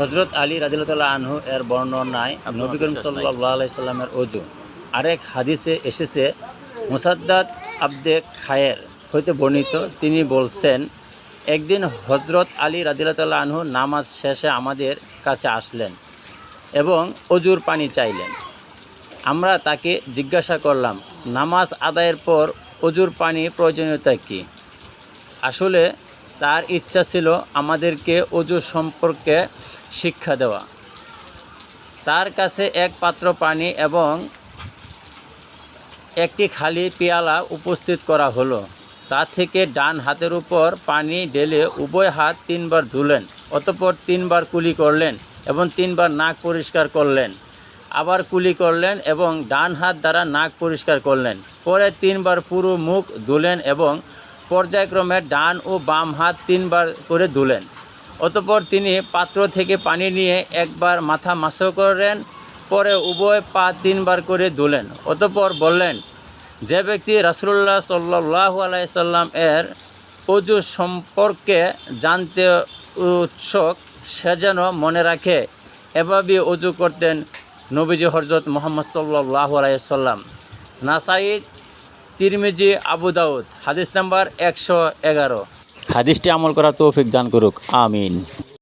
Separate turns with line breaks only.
হজরত আলী রাজিল্লাহ আনহু এর বর্ণনায় নবী করিম সাল্লাহ আলাইসাল্লামের অজু। আরেক হাদিসে এসেছে মুসাদ্দাত আব্দে খায়ের হইতে বর্ণিত তিনি বলছেন একদিন হজরত আলী রাজিল্লাহ আনহু নামাজ শেষে আমাদের কাছে আসলেন এবং অজুর পানি চাইলেন। আমরা তাকে জিজ্ঞাসা করলাম নামাজ আদায়ের পর অজুর পানি প্রয়োজনীয়তা কী? আসলে তার ইচ্ছা ছিল আমাদেরকে অজু সম্পর্কে শিক্ষা দেওয়া। তার কাছে এক পাত্র পানি এবং একটি খালি পেয়ালা উপস্থিত করা হলো। তা থেকে ডান হাতের উপর পানি ঢেলে উভয় হাত তিনবার ধুলেন, অতঃপর তিনবার কুলি করলেন এবং তিনবার নাক পরিষ্কার করলেন। আবার কুলি করলেন এবং ডান হাত দ্বারা নাক পরিষ্কার করলেন। পরে তিনবার পুরো মুখ ধুলেন এবং পর্যায়ক্রমে ডান ও বাম হাত তিনবার করে ধুলেন অতঃপর তিনি পাত্র থেকে পানি নিয়ে একবার মাথা মাসো করেন, পরে উভয় পা তিনবার করে ধুলেন অতঃপর বললেন, যে ব্যক্তি রাসুল্লাহ সাল্লাহ আলাইসাল্লাম এর অজু সম্পর্কে জানতে উৎসুক, সে যেন মনে রাখে এভাবে অজু করতেন নবীজি হরজত মোহাম্মদ সাল্লাহ আলাইসাল্লাম নাসাইদ তিরমিজি আবু দাউদ। হাদিস নাম্বার একশো এগারো। হাদিসটি আমল করার তৌফিক দান করুক। আমিন।